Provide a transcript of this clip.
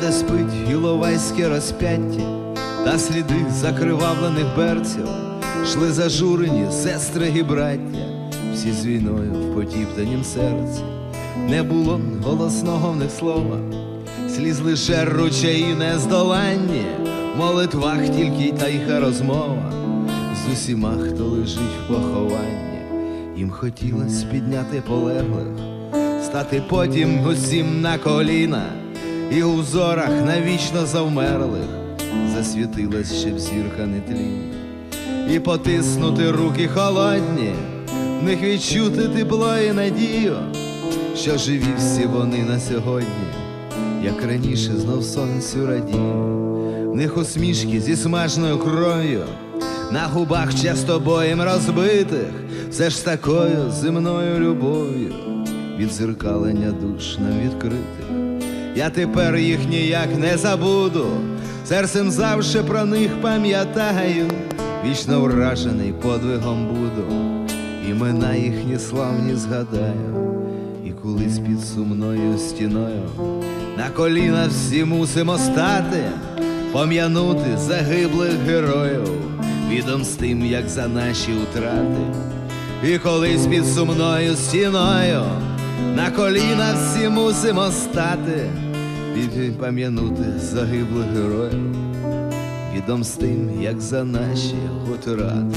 де спить Іловайське розп'яття та сліди закривавлених берців, шли зажурені сестри і браття, всі з війною в потіптанім серці. Не було голосного в них слова, сліз лише ручаї нездоланні, молитвах тільки й тайха розмова. З усіма, хто лежить в похованні. Їм хотілось підняти полеглих, стати потім усім на коліна, і у зорах навічно завмерлих засвітилась ще б зірка нетлінна, і потиснути руки холодні, в них відчути тепло і надію, що живі всі вони на сьогодні, як раніше знов сонцю радію, в них усмішки зі смажною кров'ю, на губах часто боєм розбитих, все ж такою земною любов'ю, відзеркалення душ нам відкритих. Я тепер їх ніяк не забуду, серцем завше про них пам'ятаю, вічно вражений подвигом буду, імена їхні славні згадаю, і колись під сумною стіною на коліна всі мусимо стати, пом'янути загиблих героїв, відом з тим, як за наші утрати. І колись під сумною стіною на коліна всі мусимо стати і пам'янути загиблих героїв, відом з тим, як за наші утрати.